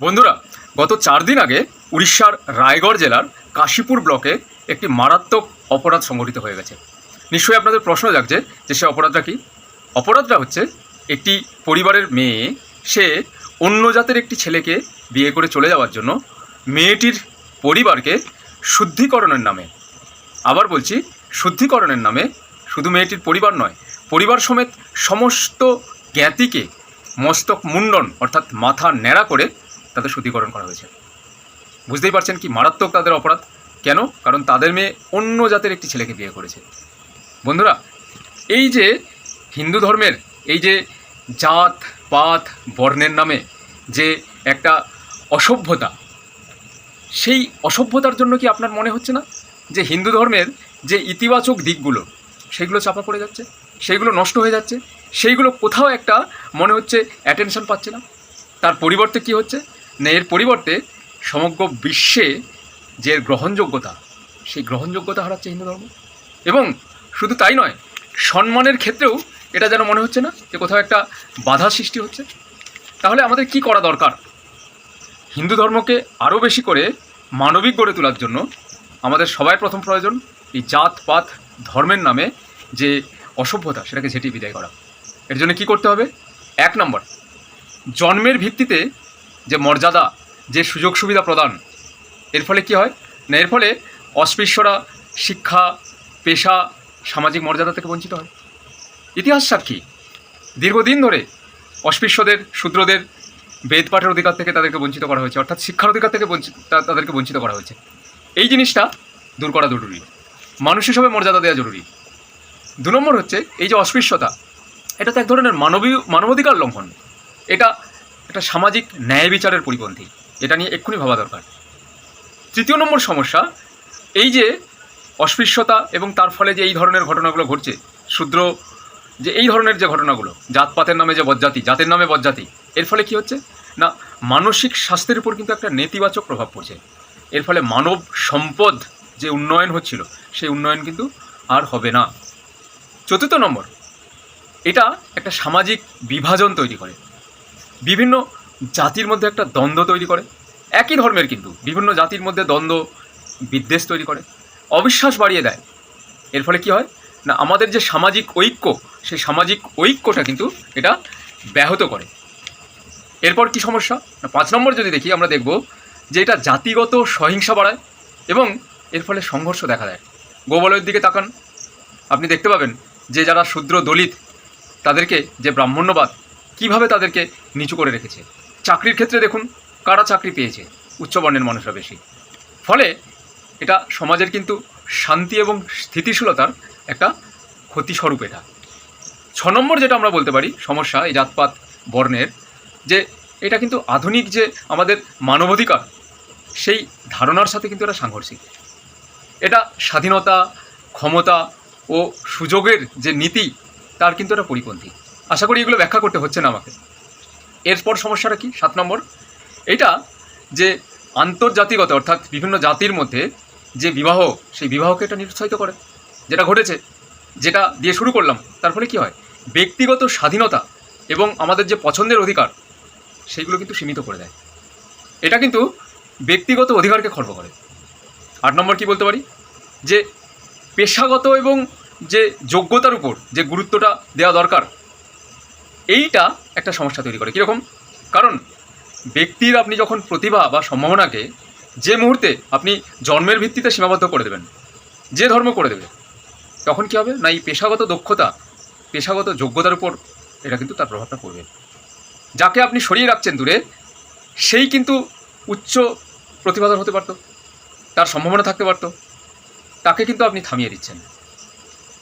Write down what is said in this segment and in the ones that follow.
বন্ধুরা, গত চার দিন আগে উড়িষ্যার রায়গড় জেলার কাশীপুর ব্লকে একটি মারাত্মক অপরাধ সংঘটিত হয়ে গেছে। নিশ্চয়ই আপনাদের প্রশ্ন জাগছে যে সে অপরাধটা কি? অপরাধটা হচ্ছে একটি পরিবারের মেয়ে, সে অন্য জাতের একটি ছেলেকে বিয়ে করে চলে যাওয়ার জন্য মেয়েটির পরিবারকে শুদ্ধিকরণের নামে। আবার বলছি, শুদ্ধিকরণের নামে শুধু মেয়েটির পরিবার নয়, পরিবার সমেত সমস্ত জ্ঞাতিকে মস্তক মুন্ডন অর্থাৎ মাথা ন্যাড়া করে তাদের শুদ্ধিকরণ করা হয়েছে। বুঝতেই পারছেন কি মারাত্মক তাদের অপরাধ। কেন? কারণ তাদের মেয়ে অন্য জাতের একটি ছেলেকে বিয়ে করেছে। বন্ধুরা, এই যে হিন্দু ধর্মের এই যে জাত, পাত, বর্ণের নামে যে একটা অসভ্যতা, সেই অসভ্যতার জন্য কি আপনার মনে হচ্ছে না? যে হিন্দু ধর্মের যে ইতিবাচক দিকগুলো, সেগুলো চাপা পড়ে যাচ্ছে সেইগুলো নষ্ট হয়ে যাচ্ছে, সেইগুলো কোথাও একটা মনে হচ্ছে অ্যাটেনশন পাচ্ছে না। তার পরিবর্তে কি হচ্ছে? এর পরিবর্তে সমগ্র বিশ্বে যে গ্রহণযোগ্যতা, সেই গ্রহণযোগ্যতা হারাচ্ছে হিন্দু ধর্ম। এবং শুধু তাই নয়, সম্মানের ক্ষেত্রেও এটা যেন মনে হচ্ছে না যে কোথাও একটা বাধা সৃষ্টি হচ্ছে। তাহলে আমাদের কি করা দরকার? হিন্দু ধর্মকে আরও বেশি করে মানবিক গড়ে তোলার জন্য আমাদের সবাই প্রথম প্রয়োজন এই জাত, পাত, ধর্মের নামে যে অসভ্যতা, সেটাকে ঝেঁটিয়ে বিদায় করা। এর জন্য কি করতে হবে? এক নম্বর, জন্মের ভিত্তিতে মর্যাদা, যে সুযোগ সুবিধা প্রদান, এর ফলে কি হয়? না, এর ফলে অস্পৃশ্যরা শিক্ষা, পেশা, সামাজিক মর্যাদা থেকে বঞ্চিত হয়। ইতিহাস সাক্ষী দীর্ঘদিন ধরে অস্পৃশ্যদের, শূদ্রদের, বেদ পাঠের অধিকার থেকে তাদেরকে বঞ্চিত করা হয়েছে, অর্থাৎ শিক্ষার অধিকার থেকে বঞ্চিত তাদেরকে বঞ্চিত করা হয়েছে। এই জিনিসটা দূর করা জরুরি। মানুষ হিসাবে মর্যাদা দেওয়া জরুরি। দু নম্বর হচ্ছে এই যে অস্পৃশ্যতা, এটা তো এক ধরনের মানবীয়, মানবাধিকার লঙ্ঘন। এটা একটা সামাজিক ন্যায় বিচারের পরিপন্থী। এটা নিয়ে এক্ষুনি ভাবা দরকার। তৃতীয় নম্বর সমস্যা, এই যে অস্পৃশ্যতা এবং তার ফলে যে এই ধরনের ঘটনাগুলো ঘটছে, শূদ্র যে এই ধরনের যে ঘটনাগুলো, জাতপাতের নামে যে বজ্জাতি, জাতের নামে বজ্জাতি, এর ফলে কি হচ্ছে? না, মানসিক স্বাস্থ্যের উপর কিন্তু একটা নেতিবাচক প্রভাব পড়ছে। এর ফলে মানব সম্পদ যে উন্নয়ন হচ্ছিল, সেই উন্নয়ন কিন্তু আর হবে না। চতুর্থ নম্বর, এটা একটা সামাজিক বিভাজন তৈরি করে। বিভিন্ন জাতির মধ্যে একটা দ্বন্দ্ব তৈরি করে। একই ধর্মের কিন্তু বিভিন্ন জাতির মধ্যে দ্বন্দ্ব, বিদ্বেষ তৈরি করে। অবিশ্বাস বাড়িয়ে দেয়। এর ফলে কি হয়? না, আমাদের যে সামাজিক ঐক্য, সেই সামাজিক ঐক্যটা কিন্তু এটা ব্যাহত করে। এরপর কি সমস্যা? না, পাঁচ নম্বর যদি দেখি, আমরা দেখব যে এটা জাতিগত সহিংসা বাড়ায় এবং এর ফলে সংঘর্ষ দেখা দেয়। গোবলয়ের দিকে তাকান। আপনি দেখতে পাবেন যে যারা শূদ্র দলিত, তাদেরকে যে ব্রাহ্মণ্যবাদ কীভাবে তাদেরকে নিচু করে রেখেছে? চাকরির ক্ষেত্রে দেখুন, কারা চাকরি পেয়েছে উচ্চবর্ণের মানুষরা বেশি। ফলে এটা সমাজের কিন্তু শান্তি এবং স্থিতিশীলতার একটা ক্ষতিস্বরূপ এটা। ছ নম্বর যেটা আমরা বলতে পারি, সমস্যা, এই জাতপাত বর্ণের, যে এটা কিন্তু আধুনিক যে আমাদের মানবাধিকার, সেই ধারণার সাথে কিন্তু এটা সাংঘর্ষিক। এটা স্বাধীনতা, ক্ষমতা ও সুযোগের যে নীতি, তার কিন্তু এটা পরিপন্থী। আশা করি এগুলো ব্যাখ্যা করতে হচ্ছে না আমাকে। এরপর সমস্যাটা কি? সাত নম্বর। এটা যে আন্তর্জাতিকতা, অর্থাৎ বিভিন্ন জাতির মধ্যে যে বিবাহ, সেই বিবাহকে এটা নিরুৎসাহিত করে। যেটা ঘটেছে, যেটা দিয়ে শুরু করলাম, তার ফলে কী হয়? ব্যক্তিগত স্বাধীনতা এবং আমাদের যে পছন্দের অধিকার সেইগুলো কিন্তু সীমিত করে দেয়। এটা কিন্তু ব্যক্তিগত অধিকারকে খর্ব করে। আট নম্বর কি বলতে পারি? যে পেশাগত এবং যে যোগ্যতার উপর যে গুরুত্বটা দেওয়া দরকার এইটা একটা সমস্যা তৈরি করে। কীরকম? কারণ ব্যক্তির আপনি যখন প্রতিভা বা সম্ভাবনাকে যে মুহূর্তে আপনি জন্মের ভিত্তিতে সীমাবদ্ধ করে দেবেন, যে ধর্ম করে দেবে, তখন কী হবে? না, এই পেশাগত দক্ষতা, পেশাগত যোগ্যতার উপর এটা কিন্তু তার প্রভাবটা পড়বে। যাকে আপনি সরিয়ে রাখছেন দূরে, সেই কিন্তু উচ্চ প্রতিভাধর হতে পারতো, তার সম্ভাবনা থাকতে পারতো, তাকে কিন্তু আপনি থামিয়ে দিচ্ছেন।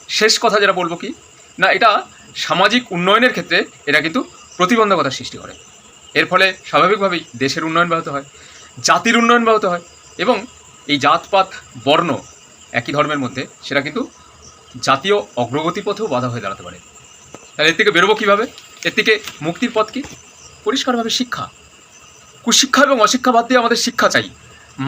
শেষ কথা যেটা বলব কি না, এটা সামাজিক উন্নয়নের ক্ষেত্রে এটা কিন্তু প্রতিবন্ধকতা সৃষ্টি করে। এর ফলে স্বাভাবিকভাবেই দেশের উন্নয়ন ব্যাহত হয়, জাতির উন্নয়ন ব্যাহত হয় এবং এই জাতপাত বর্ণ একই ধর্মের মধ্যে সেটা কিন্তু জাতীয় অগ্রগতি পথেও বাধা হয়ে দাঁড়াতে পারে। তাহলে এর থেকে বেরোবো কীভাবে? এর থেকে মুক্তির পথ কি? পরিষ্কারভাবে শিক্ষা। কুশিক্ষা এবং অশিক্ষা বাদ দিয়ে আমাদের শিক্ষা চাই,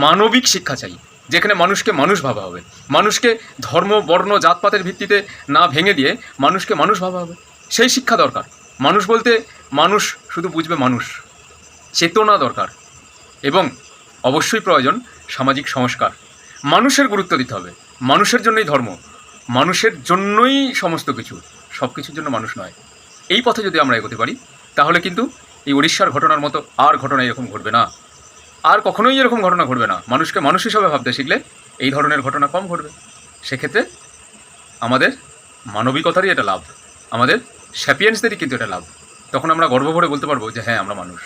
মানবিক শিক্ষা চাই। যেখানে মানুষকে মানুষ ভাবা হবে। মানুষকে ধর্ম, বর্ণ, জাতপাতের ভিত্তিতে না ভেঙে দিয়ে মানুষকে মানুষ ভাবা হবে। সেই শিক্ষা দরকার। মানুষ বলতে মানুষ শুধু বুঝবে মানুষ। চেতনা দরকার। এবং অবশ্যই প্রয়োজন সামাজিক সংস্কার। মানুষের গুরুত্ব দিতে হবে। মানুষের জন্যই ধর্ম। মানুষের জন্যই সমস্ত কিছু। সব কিছুর জন্য মানুষ নয়। এই পথে যদি আমরা এগোতে পারি, তাহলে কিন্তু এই উড়িষ্যার ঘটনার মতো আর ঘটনা এরকম ঘটবে না। আর কখনোই এরকম ঘটনা ঘটবে না। মানুষকে মানুষ হিসাবে ভাবতে শিখলে এই ধরনের ঘটনা কম ঘটবে। সেক্ষেত্রে আমাদের মানবিকতারই এটা লাভ। আমাদের স্যাপিয়েন্সদেরই কিন্তু এটা লাভ। তখন আমরা গর্ব ভরে বলতে পারব যে হ্যাঁ আমরা মানুষ।